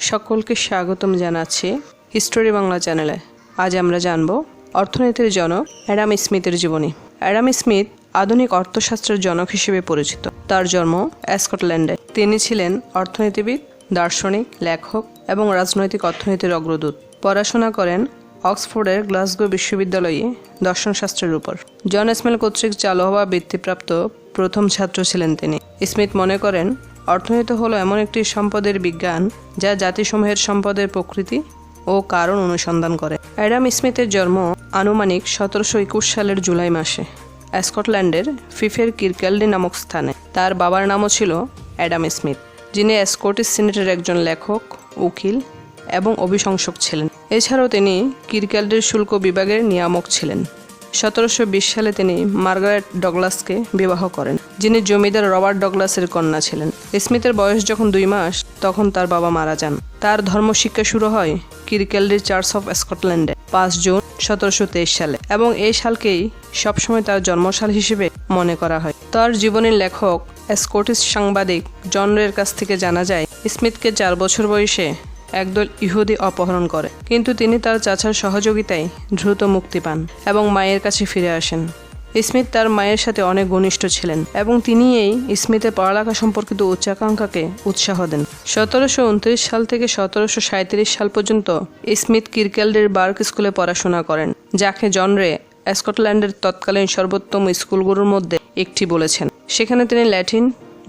সকলকে স্বাগতম জানাচ্ছি হিস্টোরি বাংলা চ্যানেলে। আজ আমরা জানব অর্থনীতির জনক অ্যাডাম স্মিথের জীবনী। অ্যাডাম স্মিথ আধুনিক অর্থশাস্ত্রের জনক হিসেবে পরিচিত। তার জন্ম স্কটল্যান্ডে। তিনি ছিলেন অর্থনীতিবিদ, দার্শনিক, লেখক এবং রাজনৈতিক অর্থনীতির অগ্রদূত। পড়াশোনা করেন অক্সফোর্ডের গ্লাসগো বিশ্ববিদ্যালয়ে দর্শনশাস্ত্রের উপর। জন স্মেল কর্তৃক চালু হওয়া বৃত্তিপ্রাপ্ত প্রথম ছাত্র ছিলেন তিনি। স্মিথ মনে করেন অর্থনীতি হলো এমন একটি সম্পদের বিজ্ঞান যা জাতিসমূহের সম্পদের প্রকৃতি ও কারণ অনুসন্ধান করে। অ্যাডাম স্মিথের জন্ম আনুমানিক সতেরোশো একুশ সালের জুলাই মাসে স্কটল্যান্ডের ফিফের কিরক্যালডি নামক স্থানে। তার বাবার নামও ছিল অ্যাডাম স্মিথ, যিনি স্কটিশ সিনেটের একজন লেখক, উকিল এবং অভিশংসক ছিলেন। এছাড়াও তিনি কিরক্যালডির শুল্ক বিভাগের নিয়ামক ছিলেন। সতেরোশো বিশ সালে তিনি মার্গারেট ডগলাসকে বিবাহ করেন, যিনি জমিদার রবার্ট ডগলাসের কন্যা ছিলেন। স্মিথের বয়স যখন দুই মাস, তখন তার বাবা মারা যান। তার ধর্মশিক্ষা শুরু হয় কিরকেলডির চার্চ অফ স্কটল্যান্ডে পাঁচ জুন সতেরোশো তেইশ সালে এবং এই সালকেই সবসময় তার জন্মসাল হিসেবে মনে করা হয়। তার জীবনের লেখক, স্কটিশ সাংবাদিক জনরের কাছ থেকে জানা যায়, স্মিথকে চার বছর বয়সে একদল ইহুদি অপহরণ করে। কিন্তু তিনি তার চাচার সহযোগিতায় দ্রুত মুক্তি পান এবং মায়ের কাছে ফিরে আসেন। স্মিথ তার মায়ের সাথে অনেক ঘনিষ্ঠ ছিলেন এবং তিনি এই স্মিথের পড়ালেখা সম্পর্কিত উচ্চাকাঙ্ক্ষাকে উৎসাহ দেন। সতেরোশো উনত্রিশ সাল থেকে সতেরোশো সাঁত্রিশ সাল পর্যন্ত স্মিথ কিরকেলডের বার্ক স্কুলে পড়াশোনা করেন, যাকে জনরে স্কটল্যান্ডের তৎকালীন সর্বোত্তম স্কুলগুলোর মধ্যে একটি বলেছেন। সেখানে তিনি ল্যাটিন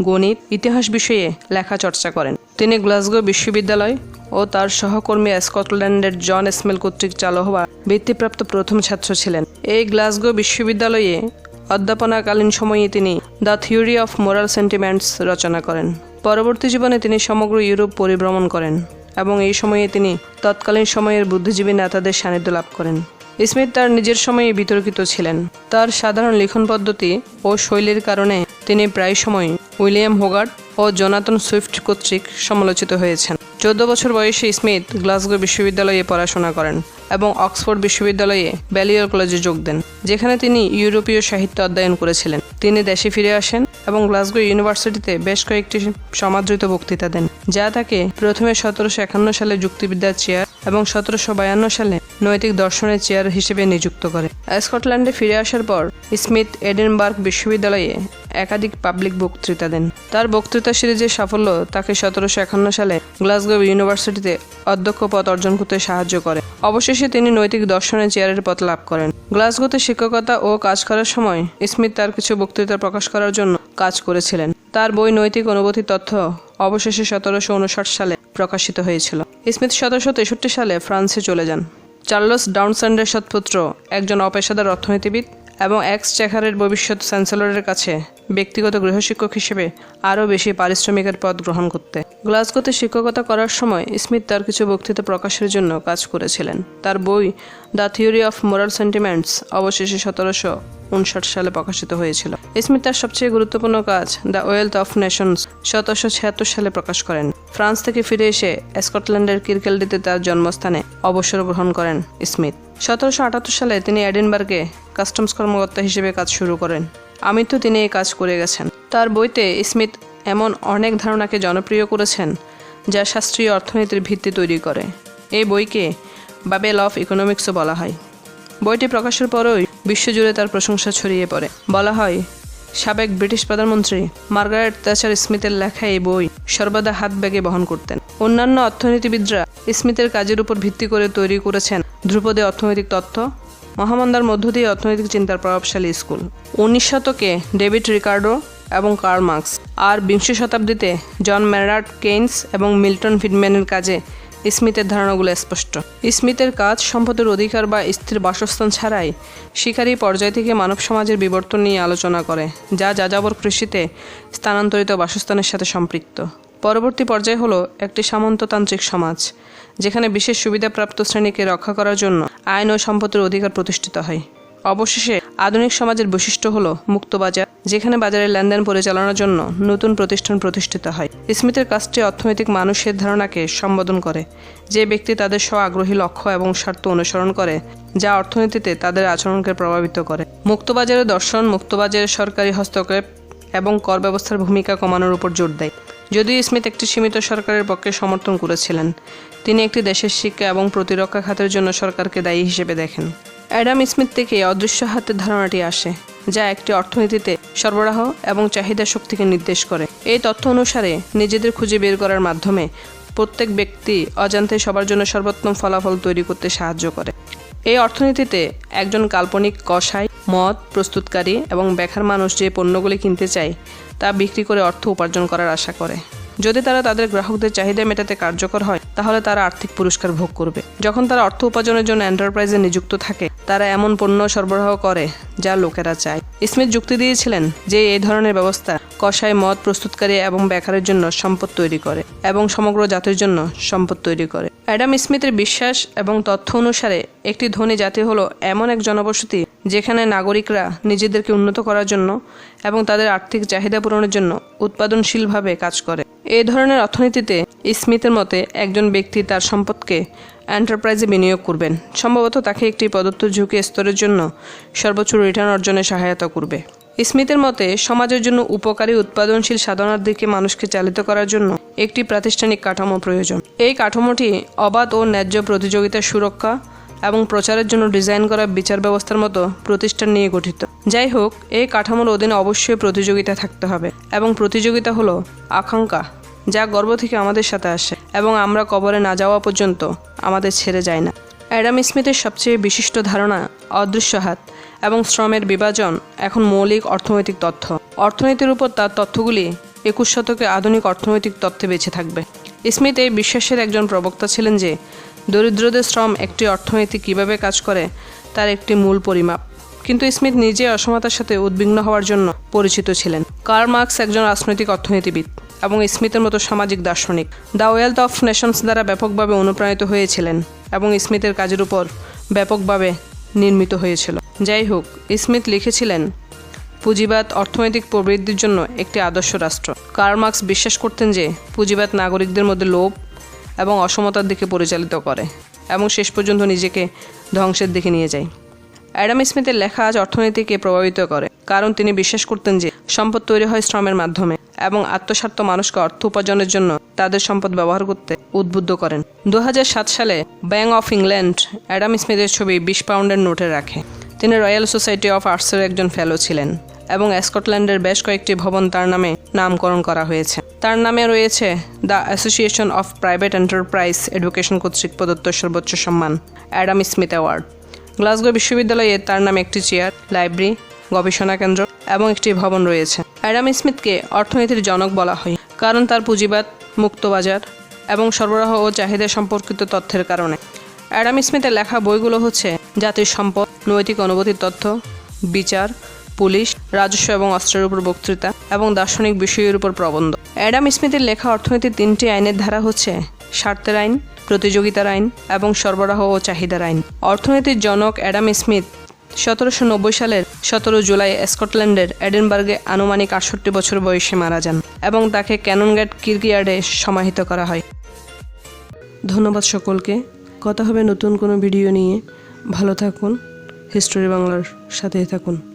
গণিত, ইতিহাস বিষয়ে লেখা চর্চা করেন। তিনি গ্লাসগো বিশ্ববিদ্যালয় ও তার সহকর্মী স্কটল্যান্ডের জন স্মেল কর্তৃক চালু হওয়া বৃত্তিপ্রাপ্ত প্রথম ছাত্র ছিলেন। এই গ্লাসগো বিশ্ববিদ্যালয়ে অধ্যাপনাকালীন সময়ে তিনি the theory of moral sentiments রচনা করেন। পরবর্তী জীবনে তিনি সমগ্র ইউরোপ পরিভ্রমণ করেন এবং এই সময়ে তিনি তৎকালীন সময়ের বুদ্ধিজীবী নেতাদের সান্নিধ্য লাভ করেন। স্মিথ তার নিজের সময়ে বিতর্কিত ছিলেন। তার সাধারণ লিখন পদ্ধতি ও শৈলীর কারণে তিনি প্রায় সময় উইলিয়াম হোগার্ট ও জোনাথন সুইফট কর্তৃক সমালোচিত হয়েছেন। চোদ্দ বছর বয়সে স্মিথ গ্লাসগো বিশ্ববিদ্যালয়ে পড়াশোনা করেন এবং অক্সফোর্ড বিশ্ববিদ্যালয়ে ব্যালিয়র কলেজে যোগ দেন, যেখানে তিনি ইউরোপীয় সাহিত্য অধ্যয়ন করেছিলেন। তিনি দেশে ফিরে আসেন এবং গ্লাসগো ইউনিভার্সিটিতে বেশ কয়েকটি সমাদৃত বক্তৃতা দেন, যা তাকে প্রথমে সতেরোশো একান্ন সালে যুক্তিবিদ্যার চেয়ার এবং সতেরোশো বায়ান্ন সালে নৈতিক দর্শনের চেয়ার হিসেবে নিযুক্ত করে। স্কটল্যান্ডে ফিরে আসার পর স্মিথ এডেনবার্গ বিশ্ববিদ্যালয়ে একাধিক পাবলিক বক্তৃতা দেন। তার বক্তৃতা সিরিজের সাফল্য তাকে সতেরোশো একান্ন সালে গ্লাসগো ইউনিভার্সিটিতে অধ্যক্ষ পদ অর্জন করতে সাহায্য করে। অবশেষে তিনি নৈতিক দর্শনের চেয়ারের পথ লাভ করেন। গ্লাসগোতে শিক্ষকতা ও কাজ করার সময় স্মিথ তার কিছু বক্তৃতা প্রকাশ করার জন্য কাজ করেছিলেন। তার বই নৈতিক অনুভূতি তথ্য অবশেষে সতেরোশো উনষাট সালে প্রকাশিত হয়েছিল। স্মিথ সতেরোশো তেষট্টি সালে ফ্রান্সে চলে যান। চার্লস ডাউনস্যান্ডের সৎপুত্র, একজন অপেশাদার অর্থনীতিবিদ এবং এক্স চেকারের ভবিষ্যৎ চ্যান্সেলরের কাছে ব্যক্তিগত গৃহশিক্ষক হিসেবে আরও বেশি পারিশ্রমিকের পদ গ্রহণ করতে। গ্লাসগোতে শিক্ষকতা করার সময় স্মিথ তার কিছু বক্তৃতা প্রকাশের জন্য কাজ করেছিলেন। তার বই the theory of moral sentiments অবশেষে সতেরোশো উনষাট সালে প্রকাশিত হয়েছিল। স্মিথ তার সবচেয়ে গুরুত্বপূর্ণ কাজ দ্য ওয়েলথ অফ নেশনস সতেরোশো ছিয়াত্তর সালে প্রকাশ করেন। ফ্রান্স থেকে ফিরে এসে স্কটল্যান্ডের কিরকেলডিতে তার জন্মস্থানে অবসর গ্রহণ করেন স্মিথ। সতেরোশো আটাত্তর সালে তিনি এডিনবার্গে কাস্টমস কর্মকর্তা হিসেবে কাজ শুরু করেন। আমি তো তিনি এই কাজ করে গেছেন। তার বইতে স্মিথ এমন অনেক ধারণাকে জনপ্রিয় করেছেন, যা শাস্ত্রীয় অর্থনীতির ভিত্তি তৈরি করে। এই বইকে বাবেল অফ ইকোনমিক্সও বলা হয়। বইটি প্রকাশের পরই বিশ্বজুড়ে তার প্রশংসা ছড়িয়ে পড়ে। বলা হয়, সাবেক ব্রিটিশ প্রধানমন্ত্রী মার্গারেট thatcher স্মিথের লেখা এই বই সর্বদা হাত ব্যাগে বহন করতেন। অন্যান্য অর্থনীতিবিদরা স্মিথের কাজের উপর ভিত্তি করে তৈরি করেছেন ধ্রুপদে অর্থনৈতিক তথ্য মহামন্দার মধ্য দিয়ে অর্থনৈতিক চিন্তার প্রভাবশালী স্কুল। উনিশ শতকে ডেভিড রিকার্ডো এবং কার্ল মার্কস আর বিংশ শতাব্দীতে জন ম্যারার্ড কেইনস এবং মিল্টন ফিডম্যানের কাজে স্মিথের ধারণাগুলো স্পষ্ট। স্মিথের কাজ সম্পদের অধিকার বা স্থির বাসস্থান ছাড়াই শিকারী পর্যায় থেকে মানব সমাজের বিবর্তন নিয়ে আলোচনা করে, যা যাযাবর কৃষিতে স্থানান্তরিত বাসস্থানের সাথে সম্পৃক্ত। পরবর্তী পর্যায় হলো একটি সামন্ততান্ত্রিক সমাজ, যেখানে বিশেষ সুবিধাপ্রাপ্ত শ্রেণীকে রক্ষা করার জন্য আইন ও সম্পত্তির অধিকার প্রতিষ্ঠিত হয়। অবশেষে আধুনিক সমাজের বৈশিষ্ট্য হলো মুক্ত বাজার যেখানে বাজারের লেনদেন পরিচালনার জন্য নতুন প্রতিষ্ঠান প্রতিষ্ঠিত হয়। স্মিথের কাজটি অর্থনৈতিক মানুষের ধারণাকে সম্বোধন করে, যে ব্যক্তি তাদের স্ব আগ্রহী লক্ষ্য এবং স্বার্থ অনুসরণ করে, যা অর্থনীতিতে তাদের আচরণকে প্রভাবিত করে। মুক্তবাজারের দর্শন মুক্তবাজারের সরকারি হস্তক্ষেপ এবং কর ব্যবস্থার ভূমিকা কমানোর উপর জোর দেয়। যদিও স্মিথ একটি সীমিত সরকারের পক্ষে সমর্থন করেছিলেন, তিনি একটি দেশের শিক্ষা এবং প্রতিরক্ষা খাতের জন্য সরকারকে দায়ী হিসেবে দেখেন। অ্যাডাম স্মিথ থেকে অদৃশ্য হাতের ধারণাটি আসে, যা একটি অর্থনীতিতে সরবরাহ এবং চাহিদা শক্তিকে নির্দেশ করে। এই তথ্য অনুসারে, নিজেদের খুঁজে বের করার মাধ্যমে প্রত্যেক ব্যক্তি অজান্তে সবার জন্য সর্বোত্তম ফলাফল তৈরি করতে সাহায্য করে। এই অর্থনীতিতে একজন কাল্পনিক কষাই মদ, প্রস্তুতকারী এবং বেকার মানুষ যে পণ্যগুলি কিনতে চায়, তা বিক্রি করে অর্থ উপার্জন করার আশা করে। যদি তারা তাদের গ্রাহকদের চাহিদা মেটাতে কার্যকর হয়, তাহলে তারা আর্থিক পুরস্কার ভোগ করবে। যখন তারা অর্থ উপার্জনের জন্য এন্টারপ্রাইজে নিযুক্ত থাকে, তারা এমন পণ্য সরবরাহ করে যা লোকেরা চায়। স্মিথ যুক্তি দিয়েছিলেন যে এই ধরনের ব্যবস্থা কষায় মদ, প্রস্তুতকারী এবং বেকারের জন্য সম্পদ তৈরি করে এবং সমগ্র জাতির জন্য সম্পদ তৈরি করে। অ্যাডাম স্মিথের বিশ্বাস এবং তথ্য অনুসারে, একটি ধনী জাতি হলো এমন এক জনবসতি যেখানে নাগরিকরা নিজেদেরকে উন্নত করার জন্য এবং তাদের আর্থিক চাহিদা পূরণের জন্য উৎপাদনশীলভাবে কাজ করে। এই ধরনের অর্থনীতিতে স্মিথের মতে একজন ব্যক্তি তার সম্পদকে এন্টারপ্রাইজে বিনিয়োগ করবেন। সম্ভবত তাকে একটি প্রদত্ত ঝুঁকি স্তরের জন্য সর্বোচ্চ রিটার্ন অর্জনে সহায়তা করবে। স্মিথের মতে সমাজের জন্য উপকারী উৎপাদনশীল সাধনার দিকে মানুষকে চালিত করার জন্য একটি প্রাতিষ্ঠানিক কাঠামো প্রয়োজন। এই কাঠামোটি অবাধ ও ন্যায্য প্রতিযোগিতার সুরক্ষা এবং প্রচারের জন্য ডিজাইন করা বিচার ব্যবস্থার মতো প্রতিষ্ঠান নিয়ে গঠিত। যাই হোক এই কাঠামোর অধীনে অবশ্যই প্রতিযোগিতা থাকতে হবে এবং প্রতিযোগিতা হলো আকাঙ্ক্ষা, যা গর্ব থেকে আমাদের সাথে আসে এবং আমরা কবরে না যাওয়া পর্যন্ত আমাদের ছেড়ে যায় না। অ্যাডাম স্মিথের সবচেয়ে বিশিষ্ট ধারণা অদৃশ্য হাত এবং শ্রমের বিভাজন এখন মৌলিক অর্থনৈতিক তথ্য। অর্থনীতির উপর তার তথ্যগুলি একুশ শতকে আধুনিক অর্থনৈতিক তথ্যে বেঁচে থাকবে। স্মিথ এই বিশ্বাসের একজন প্রবক্তা ছিলেন যে দরিদ্রদের শ্রম একটি অর্থনীতি কীভাবে কাজ করে, তার একটি মূল পরিমাপ। কিন্তু স্মিথ নিজে অসমতার সাথে উদ্বিগ্ন হওয়ার জন্য পরিচিত ছিলেন। কার্ল মার্কস একজন রাজনৈতিক অর্থনীতিবিদ এবং স্মিথের মতো সামাজিক দার্শনিক। দ্য ওয়েলথ অফ নেশনস দ্বারা ব্যাপকভাবে অনুপ্রাণিত হয়েছিলেন এবং স্মিথের কাজের উপর ব্যাপকভাবে নির্মিত হয়েছিল। যাই হোক, স্মিথ লিখেছিলেন, পুঁজিবাদ অর্থনৈতিক প্রবৃদ্ধির জন্য একটি আদর্শ রাষ্ট্র। কার্ল মার্কস বিশ্বাস করতেন যে, পুঁজিবাদ নাগরিকদের মধ্যে লোভ এবং অসমতার দিকে পরিচালিত করে এবং শেষ পর্যন্ত নিজেকে ধ্বংসের দিকে নিয়ে যায়। অ্যাডাম স্মিথের লেখা আজ অর্থনীতিকে প্রভাবিত করে, কারণ তিনি বিশ্বাস করতেন যে সম্পদ তৈরি হয় শ্রমের মাধ্যমে এবং আত্মস্বার্থ মানুষকে অর্থ উপার্জনের জন্য তাদের সম্পদ ব্যবহার করতে উদ্বুদ্ধ করেন। দু হাজার সাত সালে ব্যাংক অফ ইংল্যান্ড অ্যাডাম স্মিথের ছবি বিশ পাউন্ডের নোটে রাখে। তিনি রয়্যাল সোসাইটি অফ আর্টসের একজন ফেলো ছিলেন এবং স্কটল্যান্ডের বেশ কয়েকটি ভবন তার নামে নামকরণ করা হয়েছে। তার নামে রয়েছে the association of private enterprise education কর্তৃক প্রদত্ত সর্বোচ্চ সম্মান, অ্যাডাম স্মিথ অ্যাওয়ার্ড। গ্লাসগো বিশ্ববিদ্যালয়ে তার নামে একটি চেয়ার, লাইব্রেরি, গবেষণা কেন্দ্র এবং একটি ভবন রয়েছে। অ্যাডাম স্মিথকে অর্থনীতির জনক বলা হয়, কারণ তার পুঁজিবাদ, মুক্তবাজার এবং সরবরাহ ও চাহিদা সম্পর্কিত তথ্যের কারণে। অ্যাডাম স্মিথের লেখা বইগুলো হচ্ছে জাতির সম্পদ, নৈতিক অনুভূতির তথ্য, বিচার, পুলিশ, রাজস্ব এবং অস্ত্রের উপর বক্তৃতা এবং দার্শনিক বিষয়ের উপর প্রবন্ধ। অ্যাডাম স্মিথের লেখা অর্থনীতির তিনটি আইনের ধারা হচ্ছে স্বার্থের আইন, প্রতিযোগিতার আইন এবং সরবরাহ ও চাহিদার আইন। অর্থনীতির জনক অ্যাডাম স্মিথ সতেরোশো নব্বই সালের সতেরো জুলাই স্কটল্যান্ডের এডেনবার্গে আনুমানিক আটষট্টি বছর বয়সে মারা যান এবং তাকে ক্যাননগেট কির্কিয়ার্ডে সমাহিত করা হয়। ধন্যবাদ সকলকে। কথা হবে নতুন কোনো ভিডিও নিয়ে। ভালো থাকুন। হিস্টোরি বাংলার সাথেই থাকুন।